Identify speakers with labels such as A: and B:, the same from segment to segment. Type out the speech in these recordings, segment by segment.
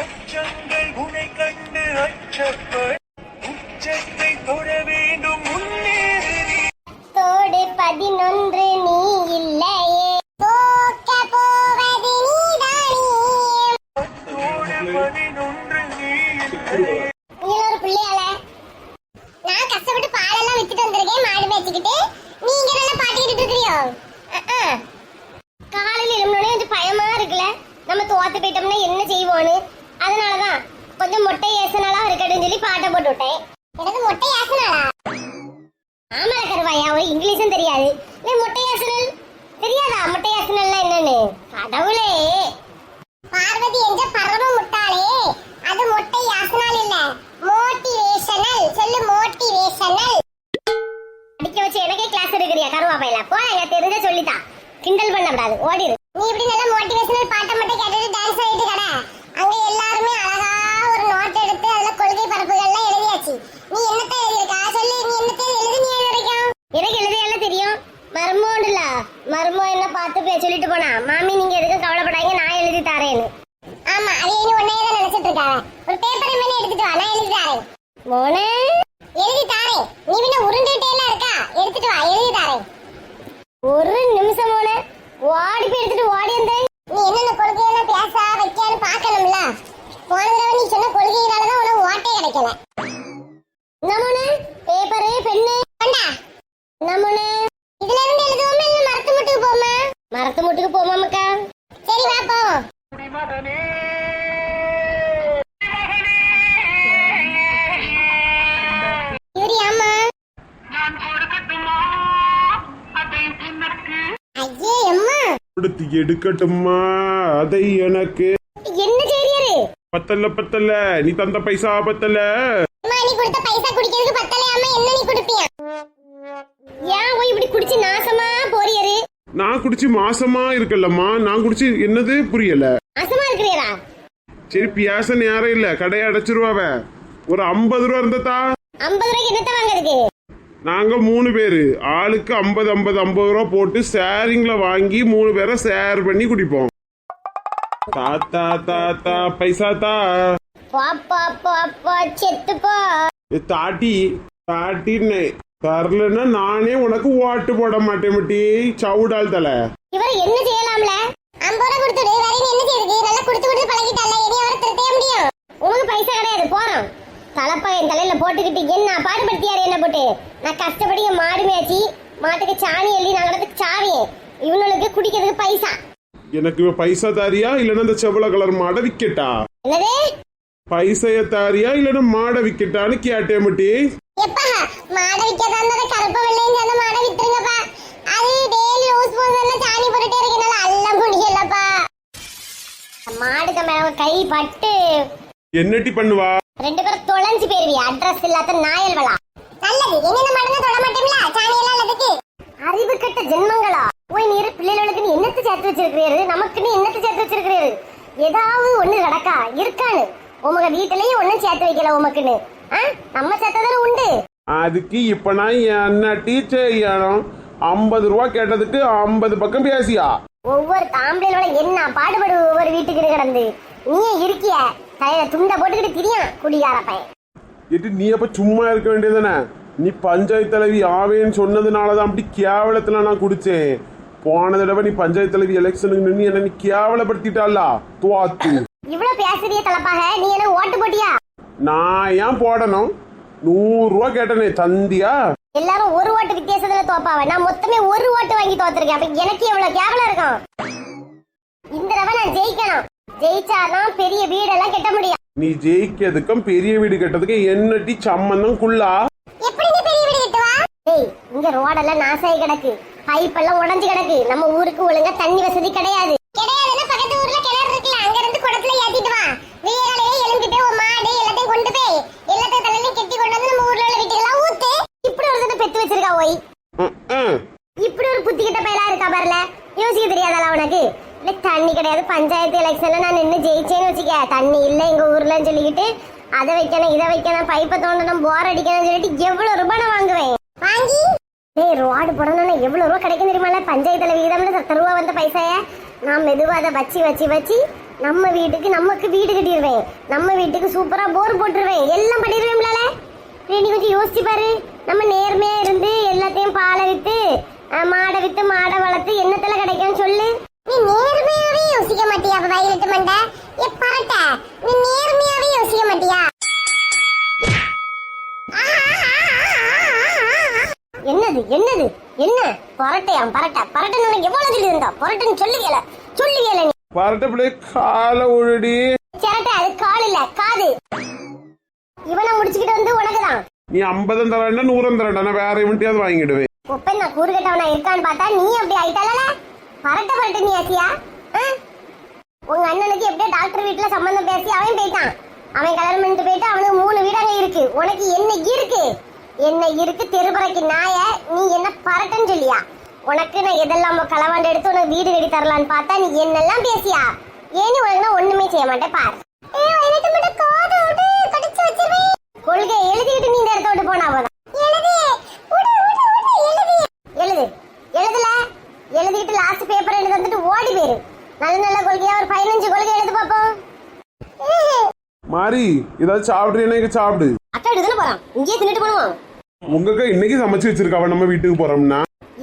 A: அச்சங்கள் உனை கண்டு அச்சப்பட உச்சத்தை தொட வேண்டும் முன்னேறு
B: தோடு பதினொன்று நீ இல்லையே. தோக்க போவது நீதானே.
A: பத்தோடு பதினொன்று நீ இல்லையே.
B: நீ ஒரு பிள்ளையால நான் கஷ்டப்பட்டு பாலெல்லாம் வித்துட்டு வந்திருக்கேன் மாடு மேய்ச்சிக்கிட்டு. நீங்க நல்லா பாட்டு கேட்டுட்டு இருக்கிறியோ அஹ். காலையில எழும்பினோடனே கொஞ்சம் பயமா இருக்குல்ல நம்ம தோத்து போயிட்டோம்னா என்ன செய்வோன்னு? அதனாலதான் கொஞ்சம் மொட்டை ஏசனாலா இருக்கட்டும் சொல்லி பாட்டை போட்டு விட்டேன். எனக்கு மொட்டை ஏசனாலா ஆமல கருவாயா ஒரு இங்கிலீஷும் தெரியாது. நீ மொட்டை ஏசனல்? தெரியாதா மொட்டை ஏசனல்னா என்னன்னு? கடவுளே. பார்வதி என்ற பரம முட்டாளே? அது மொட்டை யாசனால் இல்ல. மோட்டிவேஷனல். சொல்லு மோட்டிவேஷனல். அடிக்க வச்சு எனக்கே கிளாஸ் எடுக்கிறியா கருவா பையல போல எனக்கு தெரிஞ்ச சொல்லித்தான் கிண்டல் பண்ண கூடாது. ஓடிடு நீ இப்படி நல்ல மோட்டிவேஷனல் பாட்டை மட்டும் கேட்டுட்டு டான்ஸ் ஆடிட்டு கடை. அங்க எல்லாருமே அழகா ஒரு நோட் எடுத்து அதுல கொள்கை பரப்புகள்லாம் எழுதியாச்சு நீ என்னத்த எழுதியிருக்கா சொல்லு நீ என்னத்த எழுதி நீ வரைக்கும் எனக்கு எழுத எல்லாம் தெரியும் மர்மோண்டுல மர்மோ என்ன பார்த்து பே- சொல்லிட்டு போனா மாமி நீங்க எதுக்கும் கவலைப்படாதீங்க நான் எழுதி தரேன்னு ஆமா அது இனி உன்னையே தான் நினைச்சிட்டு இருக்காங்க ஒரு பேப்பரை மேல எடுத்துட்டு வா நான் எழுதி தரேன் மோனே எழுதி தாரேன் நீ பின்ன உருண்டுகிட்டே எல்லாம் இருக்கா எடுத்துட்டு வா எழுதி தாரேன் ஒரு நிமிஷம் மோனே ஓடி போய் எடுத்துட்டு ஓடி வந்தேன் நீ என்னென்ன கொள்கையெல்லாம் பேச வைக்கான்னு பார்க்கணும்ல போன தடவை நீ சொன்ன கொள்கையினால தான் உனக்கு ஓட்டே கிடைக்கல நம்மனே பேப்பரு பென்னு கொண்டா நம்மனே இதுல இருந்து எழுதுவோமா இல்ல மரத்து முட்டுக்கு போமா மரத்து முட்டுக்கு போமா மக்கா சரி வா போ
A: குடிமகனே
B: இவரு அம்மா
A: நான் கொடுக்கட்டுமா அதை உனக்கு
B: ஐயே அம்மா
C: கொடுத்து எடுக்கட்டுமா அதை எனக்கு.
B: என்ன செய்யறாரு
C: பத்தல பத்தல. நீ தந்த பைசா பத்தல.
B: அம்மா நீ கொடுத்த பைசா குடிக்கிறதுக்கு பத்தலையா அம்மா என்ன நீ குடிப்பியா? ஏன் போய் இப்படி குடிச்சு நாசமா போறியரு?
C: நான் குடிச்சு மாசமா இருக்கல்லம்மா நான் குடிச்சு என்னது புரியல.
B: நாசமா இருக்கிறீரா
C: சரி பேச நேரம் இல்ல. கடையை அடைச்சிருவாவ ஒரு ஐம்பது ரூபா இருந்ததா
B: ஐம்பது ரூபாய்க்கு என்னத்த வாங்குறதுக்கு?
C: நாங்க மூணு பேரு. ஆளுக்கு ஐம்பது ஐம்பது ஐம்பது ரூபா போட்டு ஷேரிங்ல வாங்கி மூணு பேரை ஷேர் பண்ணி குடிப்போம். தாத்தா தாத்தா பைசா தா
B: பாப்பா பாப்பா செத்து போ.
C: ஏ, தாட்டி தாட்டின்னு. தரலன்னா நானே உனக்கு ஓட்டு போட மாட்டேன் மட்டி. சவுடால் தலை.
B: இவர் என்ன செய்யலாம்ல? ரூபா கொடுத்துடு. வேற என்ன செய்யுது நல்லா கொடுத்து கொடுத்து பழகிட்டால. இனி அவரை திருத்தவே முடியும். உனக்கு பைசா கிடையாது. போறோம். தலப்பா என் தலையில போட்டுக்கிட்டு என்ன பாடுபடுத்தியாரு என்ன போட்டு? நான் கஷ்டப்படி என் மாடு மேய்ச்சி மாட்டுக்கு சாணி எழுதி நாங்கிறதுக்கு சாவி இவனுக்கு குடிக்கிறதுக்கு பைசா.
C: எனக்கு இவ பைசா தாரியா? இல்லைன்னா இந்த செவல கலர் மாடை விக்கெட்டா?
B: என்னது?
C: பைசைய தாரியா? இல்லைன்னா மாடை விக்கெட்டான்னு கேட்டேன் மட்டி.
B: எப்பா மாடை விற்காதான் அந்த கருப்பு வெள்ளையும் சேர்ந்த மாடை வித்துருங்கப்பா. அது டெய்லி ரோஸ் போதுன்னா சாணி போட்டுட்டே இருக்கனால அல்ல முடியலப்பா மாடுக்கு மேல கை பட்டு.
C: என்னட்டி பண்ணுவா?
B: ரெண்டு பேரும் தொலைஞ்சு போயிருவி அட்ரஸ் இல்லாத நாயல் வளா நல்லது என்னென்ன மாடுங்க தொட மாட்டோம்ல? சாணி எல்லாம் அதுக்கு அறிவு கட்ட ஜென்மங்களா? போய் நீர் பிள்ளைகளுக்கு நீ என்னத்து சேர்த்து வச்சிருக்கிறீரு? நமக்கு நீ என்னத்து சேர்த்து வச்சிருக்கிறீரு? ஏதாவது ஒண்ணு நடக்கா? இருக்கான்னு. உமக வீட்டுலயும் ஒண்ணும் சேர்த்து வைக்கல உமக்குன்னு. ஆ? நம்ம சேர்த்ததானே உண்டு.
C: அதுக்கு இப்ப நான் என்ன டீச்சர் செய்யணும் ஐம்பது ரூபா கேட்டதுக்கு ஐம்பது பக்கம் பேசியா?
B: ஒவ்வொரு தாம்பளையோட என்ன பாடுபடு ஒவ்வொரு வீட்டுக்கு கிடந்து. நீ இருக்கிய? கையில துண்டை போட்டுக்கிட்டு திரியான் குடிகார பையன்.
C: எட்டு நீ அப்ப சும்மா இருக்க வேண்டியதுதானே? நீ பஞ்சாயத்து தலைவி ஆவேன்னு சொன்னதுனால தான் அப்படி கேவலத்துல நான் குடிச்சேன். போன தடவை நீ பஞ்சாயத்து தலைவி எலெக்ஷனுக்கு நின்று என்ன நீ கேவலப்படுத்திட்டாளா? துவாத்து
B: இவ்வளவு பேசுறிய தலப்பாக நீ என்ன ஓட்டு போட்டியா?
C: நான் ஏன் போடணும்? நூறு ரூபா கேட்டனே தந்தியா?
B: எல்லாரும் ஒரு ஓட்டு வித்தியாசத்துல தோப்பாவ. நான் மொத்தமே ஒரு ஓட்டு வாங்கி தோத்துருக்கேன். அப்ப எனக்கு எவ்வளவு கேவலம் இருக்கும். இந்த தடவை நான் ஜெயிக்கணும். ஜெயிச்சாதான் பெரிய வீடெல்லாம் கட்ட முடியும்.
C: நீ ஜெயிக்கிறதுக்கும் பெரிய வீடு கட்டதுக்கு என்னட்டி சம்மந்தம் குள்ளா?
B: எப்படி நீ பெரிய வீடு கட்டுவா? டேய் இங்க ரோடெல்லாம் நாசாயி கிடக்கு. பைப் எல்லாம் உடைஞ்சு கிடக்கு. நம்ம ஊருக்கு ஒழுங்கா தண்ணி வசதி கிடையாது. கிடையாதுன்னா பக்கத்து ஊர்ல கிணறு இருக்குல்ல அங்க இருந்து குடத்துல ஏத்திட்டு வா. வீராலையே எலும்பிட்டு உன் மாடு எல்லாத்தையும் கொண்டு போய் எல்லாத்தையும் தலையிலையும் கெட்டி கொண்டு வந்து நம்ம ஊர்ல உள்ள வீட்டுக்கெல்லாம் ஊத்து. இப்படி ஒரு பெத்து வச்சிருக்கா ஓய். இப்படி ஒரு புத்திக்கிட்ட பையலா இருக்கா பாருல. யோசிக்க தெரியாதா உனக்கு தண்ணி கிடையாது. பஞ்சாயத்து எலெக்ஷன்ல நான் நின்னு ஜெயிச்சேன்னு வச்சுக்க. தண்ணி இல்ல எங்க ஊர்லன்னு சொல்லிக்கிட்டு அதை வைக்கணும் இதை வைக்கணும் பைப்பை தோண்டணும் போர் அடிக்கணும்னு சொல்லிட்டு எவ்வளவு ரூபாய் நான் வாங்குவேன்? வாங்கி? டேய் ரோடு போடணும்னா எவ்வளவு ரூபா கிடைக்கும் தெரியுமா? பஞ்சாயத்துல விகிதம்னு சத்த ரூபா வந்த பைசாய நான் மெதுவா அதை வச்சு வச்சு வச்சு நம்ம வீட்டுக்கு நமக்கு வீடு கட்டிடுவேன். நம்ம வீட்டுக்கு சூப்பரா போர் போட்டுருவேன். எல்லாம் பண்ணிடுவேன்ல நீ கொஞ்சம் யோசிச்சு பாரு. நம்ம நேர்மையா இருந்து எல்லாத்தையும் பாலை அஹ், மாடை வித்து மாடை வளர்த்து என்னத்துல கிடைக்கும்னு சொல்லு. நீ நேர்மையாவே யோசிக்க மாட்டியா? அப்ப வயிறுட்டு மண்டை? ஏ பரட்ட நீ நேர்மையாவே யோசிக்க மாட்டியா? என்னது என்னது? என்ன? பரட்டையாம் பரட்ட பரட்டன் உனக்கு எவ்வளவு சொல்லி இருந்தா பரட்டன் சொல்லு கேள. சொல்லு கேள நீ.
C: பரட்ட பிள்ளை காலை ஒழுடி
B: சிரட்டை அது கால் இல்ல காது. இவனை முடிச்சுக்கிட்டு வந்து உனக்குதான்.
C: நீ ஐம்பதம் தரேன்னா நூறம் தரேன்டா. வேற இவன்ட்டையாவது வாங்கிடுவேன்
B: குப்பை நான் கூறுகட்டவனா இருக்கான்னு பார்த்தா நீ அப்படி ஆயிட்டால பரட்ட பரட்ட நீ ஆசியா? உங்க அண்ணனுக்கு எப்படியோ டாக்டர் வீட்டுல சம்பந்தம் பேசி அவன் போயிட்டான். அவன் கல்யாணம் பண்ணிட்டு போயிட்டு அவனுக்கு மூணு வீடு இருக்கு. உனக்கு என்ன இருக்கு? என்ன இருக்கு தெருபறைக்கு நாய? நீ என்ன பரட்டன்னு சொல்லியா? உனக்கு நான் எதெல்லாம் களவாண்டு எடுத்து உனக்கு வீடு கட்டி தரலான்னு பார்த்தா நீ என்னெல்லாம் பேசியா? ஏன்னு உனக்கு நான் ஒண்ணுமே செய்ய மாட்டேன்? பார். கொள்கை எழுதிக்கிட்டு நீ இந்த இடத்த விட்டு போனா போதும். எழுது. எழுதுல? எழுதிட்டு லாஸ்ட் பேப்பர் எழுதி வந்துட்டு ஓடி போயிரு. நல்ல நல்ல கொள்கையா? ஒரு பதினஞ்சு கொள்கை எழுது பாப்போம்.
C: மாறி ஏதாவது சாப்பிடுறீங்க சாப்பிடு?
B: அக்கா எடுத்துன்னு போறான். இங்கேயே தின்னுட்டு போடுவோம்
C: உங்க அக்கா இன்னைக்கு சமைச்சு வச்சிருக்காவ நம்ம வீட்டுக்கு போறோம்னா?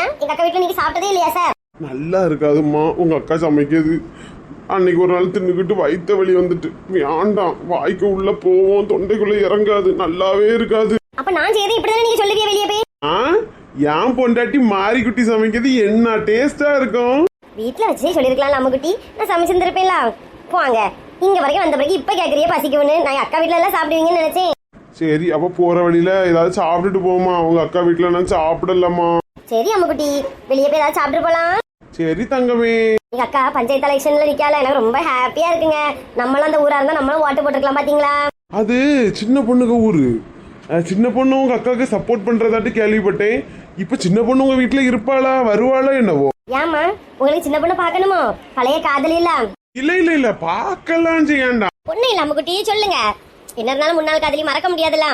B: ஏன்? எங்க அக்கா வீட்டுல நீங்க சாப்பிட்டதே இல்லையா சார்?
C: நல்லா இருக்காதும்மா. உங்க அக்கா சமைக்கிறது. அன்னைக்கு ஒரு நாள் தின்னுக்கிட்டு வயித்த வலி வந்துட்டு. வேண்டாம். வாய்க்கு உள்ள போவோம். தொண்டைக்குள்ள இறங்காது. நல்லாவே இருக்காது.
B: அப்ப நான் செய்யறது இப்படிதானே நீங்க சொல்லுவியா வெளியே போய்?
C: ஆ? என் பொண்டாட்டி மாரி குட்டி சமைக்கிறது என்ன டேஸ்டா இருக்கும்?
B: வீட்டுல வச்சே சொல்லிருக்கலாம் நம்ம குட்டி நான் சமைச்சிருந்திருப்பேன்ல. போங்க. இங்க வரைக்கும் வந்த பிறகு இப்ப கேக்குறியே பசிக்கும்னு. நான் அக்கா வீட்டுல எல்லாம் சாப்பிடுவீங்கன்னு நினைச்சேன்.
C: சரி அப்ப போற வழியில ஏதாவது சாப்பிட்டுட்டு போமா உங்க அக்கா வீட்டுல நான் சாப்பிடலாமா
B: சரி அம்முக்குட்டி. வெளியே போய் ஏதாவது சாப்பிட்டு போலாம்.
C: சரி தங்கமே.
B: எங்க அக்கா பஞ்சாயத்து எலெக்ஷன்ல நிக்கால எனக்கு ரொம்ப ஹாப்பியா இருக்குங்க. நம்மளும் அந்த ஊரா இருந்தா நம்மளும் ஓட்டு போட்டுருக்கலாம் பாத்தீங்களா?
C: அது சின்ன பொண்ணுங்க ஊரு. அஹ் சின்ன பொண்ணு உங்க அக்காவுக்கு சப்போர்ட் பண்றதாட்டு கேள்விப்பட்டேன். இப்ப சின்ன பொண்ணு உங்க வீட்டுல இருப்பாளா? வருவாளா என்னவோ?
B: ஏமா உங்களுக்கு சின்ன பொண்ணு பார்க்கணுமோ? பழைய காதலி இல்ல.
C: இல்ல இல்ல இல்ல பார்க்கலாம் செய்யாண்டா
B: ஒண்ணு இல்ல அம்முக்குட்டி சொல்லுங்க. என்ன இருந்தாலும் முன்னாள் காதலி மறக்க முடியாதுல்ல.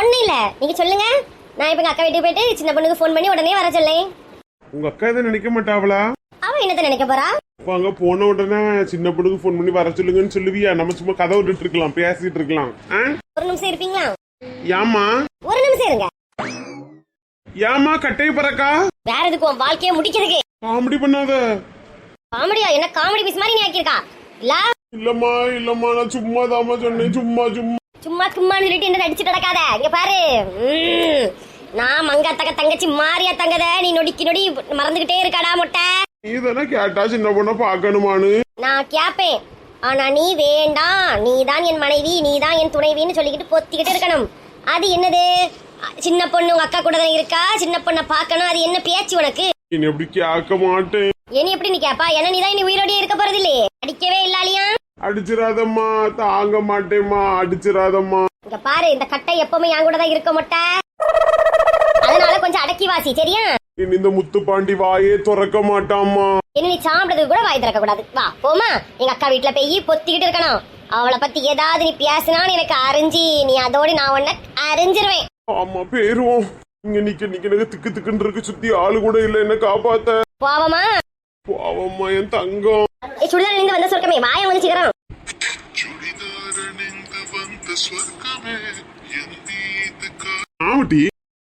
B: ஒண்ணு இல்ல நீங்க சொல்லுங்க. நான் இப்ப எங்க அக்கா வீட்டுக்கு போயிட்டு சின்ன பொண்ணுக்கு ஃபோன் பண்ணி உடனே வர சொல்லேன்.
C: உங்க அக்கா இதை நினைக்க மாட்டாவளா?
B: அவ என்னத்த நினைக்க போறா?
C: அங்க போன உடனே சின்ன பொண்ணுக்கு ஃபோன் பண்ணி வர சொல்லுங்கன்னு சொல்லுவியா? நம்ம சும்மா கதை விட்டுட்டு இருக்கலாம் பேசிட்டு இருக்கலாம்?
B: ஒரு நிமிஷம் இருப்பீங்களா?
C: ஏம்மா?
B: ஒரு நிமிஷம் இருங்க.
C: ஏம்மா கட்டை பறக்கா?
B: வேற எதுக்கு உன் வாழ்க்கைய முடிக்கிறதுக்கு?
C: காமெடி பண்ணாத.
B: காமெடியா? என்ன காமெடி பீஸ் மாதிரி நீ ஆக்கியிருக்கா? இல்ல
C: இல்லம்மா இல்லம்மா நான் சும்மா சொன்னேன். சும்மா சும்மா.
B: சும்மா சும்மான்னு சொல்லிட்டு என்ன அடிச்சுட்டு நடக்காத இங்க பாரு. ம். நான் மங்கா தங்க தங்கச்சி மாரியா தங்கத. நீ நொடிக்கு நொடி மறந்துகிட்டே இருக்காடா முட்டை.
C: நீ தானே கேட்டா சின்ன பொண்ணை பார்க்கணுமான்னு.
B: நான் கேப்பேன். ஆனா நீ வேண்டாம். நீ தான் என் மனைவி நீ தான் என் துணைவின்னு சொல்லிக்கிட்டு பொத்திக்கிட்டு இருக்கணும். அது என்னது? அ, சின்ன பொண்ணு உங்க அக்கா கூட தான் இருக்கா? சின்ன பொண்ணை பார்க்கணும். அது என்ன பேச்சு உனக்கு?
C: நீ எப்படி கேட்க மாட்டேன்.
B: இனி எப்படி நீ கேப்பா? ஏன்னா நீ தான் இனி உயிரோடயே இருக்க போறது இல்லையே அடிக்கவே இல்லாலியா
C: அடிச்சிடாதம்மா தாங்க மாட்டேம்மா அடிச்சிடாதம்மா.
B: இங்க பாரு இந்த கட்டை எப்பவுமே என் கூட தான் இருக்க மாட்டா. அதனால கொஞ்சம் அடக்கி வாசி சரியா?
C: இனி இந்த முத்துப்பாண்டி வாயே திறக்க மாட்டாம்மா.
B: இனி நீ சாப்பிடுறதுக்கு கூட வாய் திறக்க கூடாது வா போமா எங்க அக்கா வீட்டுல போய் பொத்திக்கிட்டு இருக்கணும். அவளை பத்தி ஏதாவது நீ பேசினான்னு எனக்கு அறிஞ்சி. நீ அதோட நான் உன்னை அறிஞ்சிருவேன்.
C: ஆமா பேருவோம். இங்க நிக்க நிக்க எனக்கு திக்கு திக்குன்னு இருக்கு. சுத்தி ஆளு கூட இல்ல. என்ன காப்பாத்த?
B: பாவமா?
C: பாவமா என் தங்கம்.
B: சுடிதார் நீங்க வந்த சொர்க்கமே. வாய வந்து
D: சிகரம்
C: ஆமாட்டி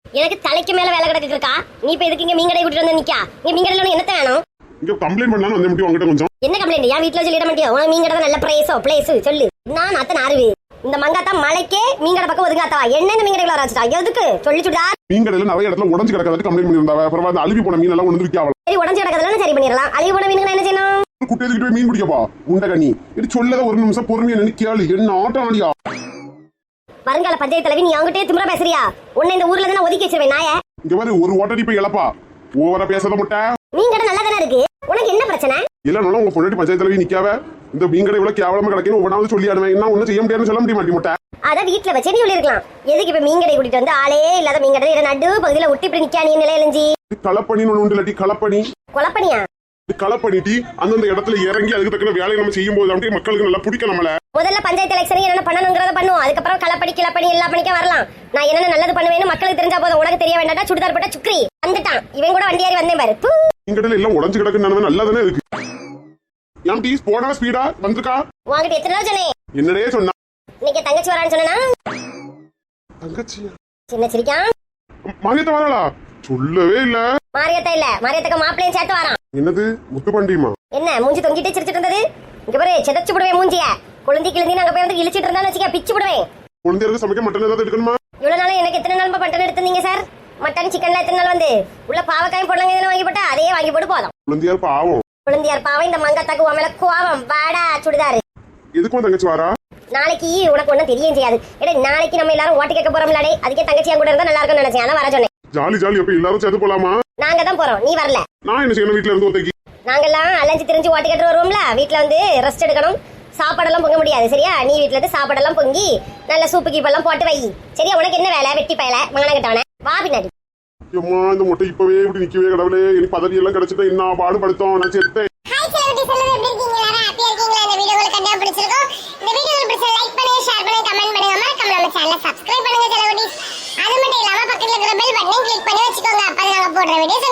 B: எனக்கு தலைக்கு மேல வேலை கிடக்கு இருக்கா நீ இப்ப எதுக்கு இங்க மீங்கடை கூட்டிட்டு வந்து நிக்கா? நீ மீங்கடையில என்னத்த வேணும்?
C: இங்க கம்ப்ளைண்ட் பண்ணலாம் வந்து முடியும் உங்ககிட்ட கொஞ்சம்.
B: என்ன கம்ப்ளைண்ட் என் வீட்டுல சொல்லிட மாட்டியா உனக்கு மீங்கடை நல்ல பிரைஸோ பிளேஸ் சொல்லு. நான் அத்தனை ஆறுவே இந்த மங்காத்தா மலைக்கே மீன் கடை பக்கம் ஒதுங்காத்தா மீன் கடைக்குள்ள வராச்சுட்டா எதுக்கு? சொல்லி சுடா.
C: மீன் கடையில நிறைய இடத்துல உடஞ்சு கிடக்காது கம்ப்ளைண்ட் பண்ணியிருந்தாவ அப்புறம் அழுவி போன மீன் எல்லாம் கொண்டு வந்து விற்காவல
B: சரி உடஞ்சு கிடக்கிறதுல சரி பண்ணிடலாம். அழிவு போன மீனுக்கு நான் என்ன செய்யணும்?
C: குட்டி எதுக்கிட்டு போய் மீன் பிடிக்கப்பா? உண்ட கண்ணி. இது சொல்லத ஒரு நிமிஷம் பொறுமையா நின்னு கேளு. என்ன ஆட்டம் ஆடியா?
B: வருங்கால பஞ்சாயத்து தலைவி நீ அவங்ககிட்டயே திமிரா பேசுறியா? உன்னை இந்த ஊர்ல இருந்து நான் ஒதுக்கி வச்சிருவேன் நாய.
C: இங்க பாரு ஒரு ஓட்டடி போய் இழப்பா. ஓவரா பேசாத முட்டை.
B: மீன் கடை நல்லா தானே இருக்கு? உனக்கு என்ன பிரச்சனை?
C: இல்லனாலும் உங்க பொண்டாட்டி பஞ்சாயத்து தலைவி நிக்காவ? இந்த மீன் கடை இவ்வளவு கேவலமா கிடக்குன்னு ஒவ்வொன்றாவது சொல்லி ஆடுவேன் என்ன ஒண்ணும் செய்ய முடியாதுன்னு சொல்ல முடிய மாட்டேன் முட்டை
B: அத வீட்டுல வச்சே நீ சொல்லிருக்கலாம் எதுக்கு இப்ப மீன் கடை கூட்டிட்டு வந்து ஆளே இல்லாத மீன் கடை இதை நடு பகுதியில ஒட்டி இப்படி நிக்கா நீ நிலையிலஞ்சி
C: களப்பணின்னு உண்டு இல்லாட்டி களப்பணி?
B: குழப்பனியா
C: இது களப்பணிட்டி அந்தந்த இடத்துல இறங்கி அதுக்கு தக்கன வேலையை நம்ம செய்யும் போது அப்படியே மக்களுக்கு நல்லா பிடிக்கும் நம்மள.
B: முதல்ல பஞ்சாயத்து எலெக்ஷன் என்னென்ன பண்ணணுங்கிறத பண்ணுவோம். அதுக்கப்புறம் களப்படி கிளப்படி எல்லா பணிக்கும் வரலாம். நான் என்னென்ன நல்லது பண்ணுவேன்னு மக்களுக்கு தெரிஞ்சா போதும். உனக்கு தெரிய வேண்டாம் சுடிதார் போட்ட சுக்ரி. வந்துட்டான். இவன் கூட வண்டி ஏறி வந்தேன் பாரு.
C: கடையில எல்லாம் உடஞ்சு கிடக்குன்னு நல்லா தானே இருக்கு. என் டீ போனா ஸ்பீடா வந்திருக்கா?
B: உங்ககிட்ட எத்தனை நாள் சொன்னேன்?
C: என்னடே சொன்னா?
B: இன்னைக்கு தங்கச்சி வரான்னு சொன்னா
C: தங்கச்சியா?
B: சின்ன சிரிக்கான்
C: மாரியத்தை வரலா சொல்லவே இல்ல.
B: மாரியத்தா இல்ல. மாரியத்துக்கு மாப்பிள்ளையும் சேர்த்து வரான்.
C: என்னது? முத்து பண்டியமா
B: என்ன மூஞ்சி தொங்கிட்டு சிரிச்சிட்டு இருந்தது? இங்க பாரு செதச்சு விடுவேன் மூஞ்சிய. குழந்தை கிழந்தி நாங்க போய் வந்து இழிச்சிட்டு இருந்தான்னு வச்சுக்க பிச்சு விடுவேன்.
C: குழந்தையருக்கு சமைக்க மட்டன் ஏதாவது எடுக்கணுமா?
B: இவ்வளவு நாள் எனக்கு எத்தனை நாள் மட்டன் எடுத்தீங்க சார்? மட்டன் சிக்கன்ல எத்தனை நாள் வந்து? உள்ள பாவக்காயும் பொடலங்க எதுனா வாங்கி போட்டா அதையே வாங்கி போட்டு போதும்.
C: குழந்தையார் பாவம்.
B: குழந்தையார் பாவம் இந்த மங்கத்தாக்கு உன் மேல கோவம் வாடா சுடிதாரு.
C: எதுக்கும் தங்கச்சி வாரா?
B: நாளைக்கு உனக்கு ஒண்ணும் தெரியவும் செய்யாது. ஏடா நாளைக்கு நம்ம எல்லாரும் ஓட்டு கேட்க போறோம்லாடே அதுக்கே தங்கச்சியா கூட இருந்தா நல்லா இருக்கும்னு நினைச்சேன். ஆனா வர சொன்னேன்.
C: Jolly jolly. அப்ப எல்லாரும் சேர்த்து போலாமா?
B: நாங்க தான் போறோம். நீ வரல.
C: நான் என்ன செய்யணும் வீட்டுல இருந்து ஒத்தைக்கு?
B: நாங்கெல்லாம் அலைஞ்சு திரிஞ்சு ஓட்டு கேட்டு வருவோம்ல. வீட்ல வந்து ரெஸ்ட் எடுக்கணும். சாப்பாடெல்லாம் பொங்க முடியாது சரியா? நீ வீட்ல இருந்து சாப்பாடெல்லாம் பொங்கி நல்ல சூப்பு கீப்பெல்லாம் போட்டு வை. சரியா? உனக்கு என்ன வேலை? வெட்டி பயல மகன கிட்டவன. வா பின்னாடி.
C: அம்மா இந்த மொட்டை இப்பவே இப்படி நிக்கவே கடவுளே. எனக்கு பதவி எல்லாம் கிடைச்சிட்டு என்ன பாடுபடுத்தோம் நான் செத்தேன்.
B: அது மட்டும் இல்லாம பக்கத்துல இருக்கிற பெல் போடுற வீடியோஸ்